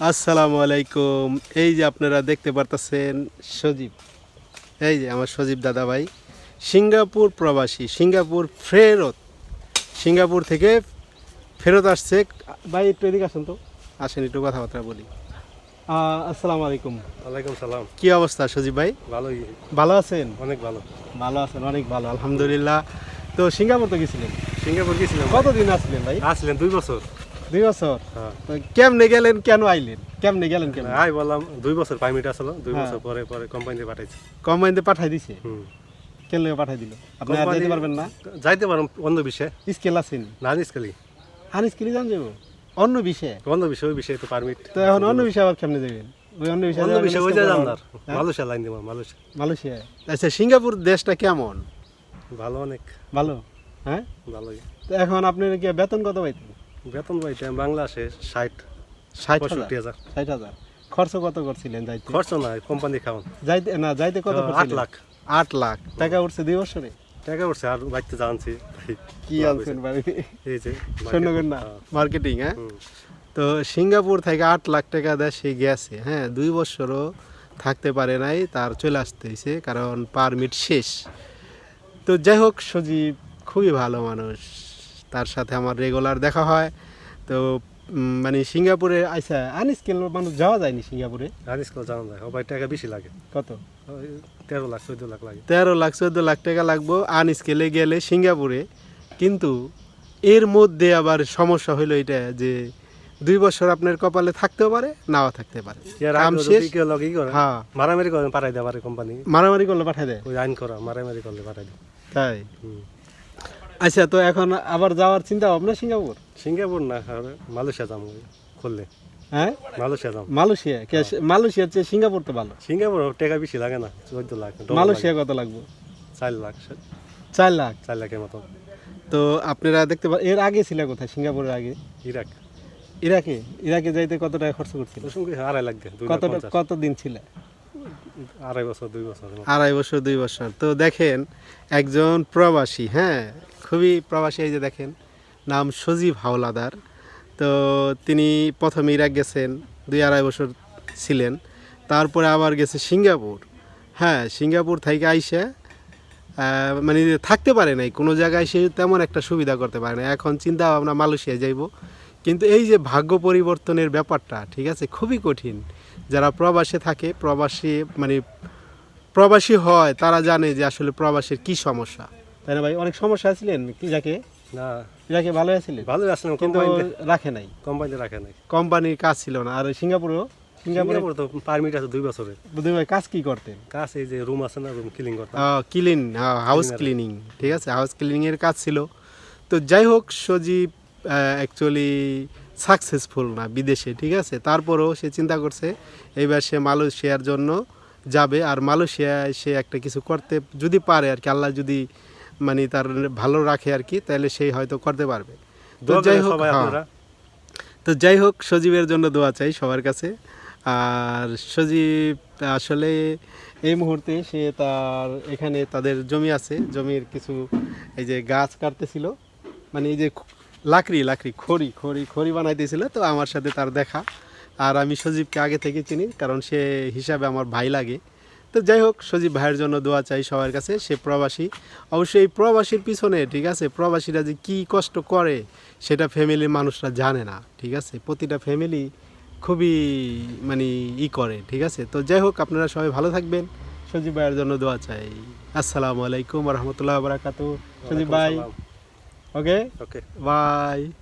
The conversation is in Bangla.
আসসালামু আলাইকুম। এই যে আপনারা দেখতে পারতেছেন সজীব। এই যে আমার সজীব দাদা ভাই। সিঙ্গাপুর প্রবাসী সিঙ্গাপুর ফেরত। সিঙ্গাপুর থেকে ফেরত আসছে। ভাই একটু এদিকে আসেন তো। আসেন একটু কথাবার্তা বলি। আসসালামু আলাইকুম। ওয়ালাইকুম সালাম। কি অবস্থা সজীব ভাই? ভালোই। ভালো আছেন? অনেক ভালো। ভালো আছেন অনেক ভালো আলহামদুলিল্লাহ। তো সিঙ্গাপুর তো গেছিলেন? সিঙ্গাপুর গেছিলাম কতদিন আসলেন ভাই? আসলেন দুই বছর। দুই বছর? হ্যাঁ। কেমনে গেলেন কেন আইলেন? কেমনে গেলেন কেমনে? আই বললাম দুই বছর পারমিট আসলো দুই হ্যাঁ। বছর পরে পরে কোম্পানিতে পাঠাইছি। কম্বাইন্ডে পাঠাই দিছে? কেন লেগে পাঠাই দিল? আপনি আর যেতে পারবেন না? যাইতে পারো অন্য বিষয়ে। স্কেল আছেন না? স্কেলি আর স্কেলে যান যাব অন্য বিষয়ে? অন্য বিষয় ওই বিষয়ে তো পারমিট তো এখন অন্য বিষয়ে আবার কেমনে যাবেন? ওই অন্য বিষয়ে অন্য বিষয় ওই স্কেল যে পাবেন। হ্যাঁ? মালয়েশিয়া লাইন দিব মালয়েশিয়া। মালয়েশিয়া। আচ্ছা সিঙ্গাপুর দেশটা কেমন? ভালো অনেক। ভালো? হ্যাঁ? ভালোই। তো এখন আপনি কি বেতন কত পাইতেন? বেতন পাইতে বাংলা আসে ষাট ষাট পঁয়ষট্টি হাজার। ষাট হাজার। খরচ কত করছিলেন যাইতে? খরচ না কোম্পানি খাওয়ান। যাইতে না যাইতে কত আট লাখ। আট লাখ। টাকা উঠছে দুই বছরে? টাকা উঠছে আর বাড়িতে জানছি কি আনছেন বাড়িতে এই যে না হ্যাঁ। মার্কেটিং হ্যাঁ? তো সিঙ্গাপুর থেকে আট লাখ টাকা দেয় সে গেছে হ্যাঁ? দুই বছরও থাকতে পারে নাই তার চলে আসতে হয়েছে কারণ পারমিট শেষ। তো যাই হোক সজীব খুবই ভালো মানুষ। তার সাথে আমার রেগুলার দেখা হয়। তো মানে সিঙ্গাপুরে আইসা আনস্কেল মানুষ যাওয়া যায়নি সিঙ্গাপুরে? আর স্কুল জানা যায় ভাই টাকা বেশি লাগে। কত? তেরো লাখ চোদ্দ লাখ লাগে। তেরো লাখ চোদ্দ লাখ টাকা লাগবো আনস্কেলে গেলে সিঙ্গাপুরে। কিন্তু এর মধ্যে আবার সমস্যা হইল এটা যে দুই বছর আপনার কপালে থাকতেও পারে নাও থাকতে পারে। হ্যাঁ। মারামারি করেন পাঠাই দেয় কোম্পানি মারামারি করলে পাঠায় দেয়? ওই আইন করা মারামারি করলে পাঠাই দেয়। তাই। আচ্ছা তো এখন আবার যাওয়ার চিন্তা ভাবনা সিঙ্গাপুর? সিঙ্গাপুর না মালয়েশিয়া যাব খুললে। হ্যাঁ? মালয়েশিয়া যাব। মালয়েশিয়া? কে মালয়েশিয়ার চেয়ে সিঙ্গাপুর তো ভালো। সিঙ্গাপুর টাকা বেশি লাগে না চোদ্দ লাখ মালয়েশিয়া কত লাগবে? চার লাখ। চার লাখ? চার লাখের মতো। তো আপনারা দেখতে পারেন এর আগে ছিল কোথায় সিঙ্গাপুরের আগে? ইরাক। ইরাকে? ইরাকে যাইতে কত টাকা খরচ করছিল? আড়াই লাখ কত কত দিন ছিল? আড়াই বছর দুই বছর। আড়াই বছর দুই বছর। তো দেখেন একজন প্রবাসী হ্যাঁ? খুবই প্রবাসী এই যে দেখেন, নাম সজীব হাওলাদার। তো তিনি প্রথমে ইরাক গেছেন, দুই আড়াই বছর ছিলেন। তারপরে আবার গেছে সিঙ্গাপুর। হ্যাঁ সিঙ্গাপুর থেকে আইসে মানে থাকতে পারে নাই, কোনো জায়গায় সে তেমন একটা সুবিধা করতে পারে না এখন চিন্তা ভাবনা মালয়েশিয়া যাইব। কিন্তু এই যে ভাগ্য পরিবর্তনের ব্যাপারটা, ঠিক আছে, খুবই কঠিন। যারা প্রবাসে থাকে, প্রবাসী মানে প্রবাসী হয়, তারা জানে যে আসলে প্রবাসের কি সমস্যা। তাই না ভাই? অনেক সমস্যা ছিলেন কি যাকে না। যাকে ভালো আছিলেন? ভালোই আসলাম কিন্তু রাখে নাই। কোম্পানিতে রাখে নাই। কোম্পানির কাজ ছিল না। আর সিঙ্গাপুরেও? সিঙ্গাপুরে তো পারমিট আছে দুই বছরের। বুধি ভাই কাজ কি করতেন? কাজ এই যে রুম আছে না রুম ক্লিন করতাম। ক্লিন হাউস ক্লিনিং ঠিক আছে? হাউস ক্লিনিংয়ের কাজ ছিল। তো যাই হোক সজীব অ্যাকচুয়ালি সাকসেসফুল না বিদেশে ঠিক আছে? তারপরেও সে চিন্তা করছে এইবার সে মালয়েশিয়ার জন্য যাবে। আর মালয়েশিয়ায় সে একটা কিছু করতে যদি পারে আর কি আল্লাহ যদি মানে তার ভালো রাখে আর কি তাহলে সেই হয়তো করতে পারবে। তো যাই হোক হ্যাঁ। তো যাই হোক সজীবের জন্য দোয়া চাই সবার কাছে। আর সজীব আসলে এই মুহূর্তে সে তার এখানে তাদের জমি আছে জমির কিছু এই যে গাছ কাটতেছিল। মানে এই যে লাকড়ি লাকড়ি খড়ি খড়ি খড়ি বানাইতেছিল তো আমার সাথে তার দেখা। আর আমি সজীবকে আগে থেকে চিনি কারণ সে হিসাবে আমার ভাই লাগে। তো যাই হোক সজীব ভাইয়ের জন্য দোয়া চাই সবার কাছে সে প্রবাসী। অবশ্যই এই প্রবাসীর পিছনে ঠিক আছে প্রবাসীরা যে কী কষ্ট করে সেটা ফ্যামিলির মানুষরা জানে না ঠিক আছে? প্রতিটা ফ্যামিলি খুবই মানে ই করে ঠিক আছে? তো যাই হোক আপনারা সবাই ভালো থাকবেন। সজীব ভাইয়ের জন্য দোয়া চাই। আসসালামু আলাইকুম রহমতুল্লাহ বারাকাতু সজীব ভাই। ওকে ওকে বাই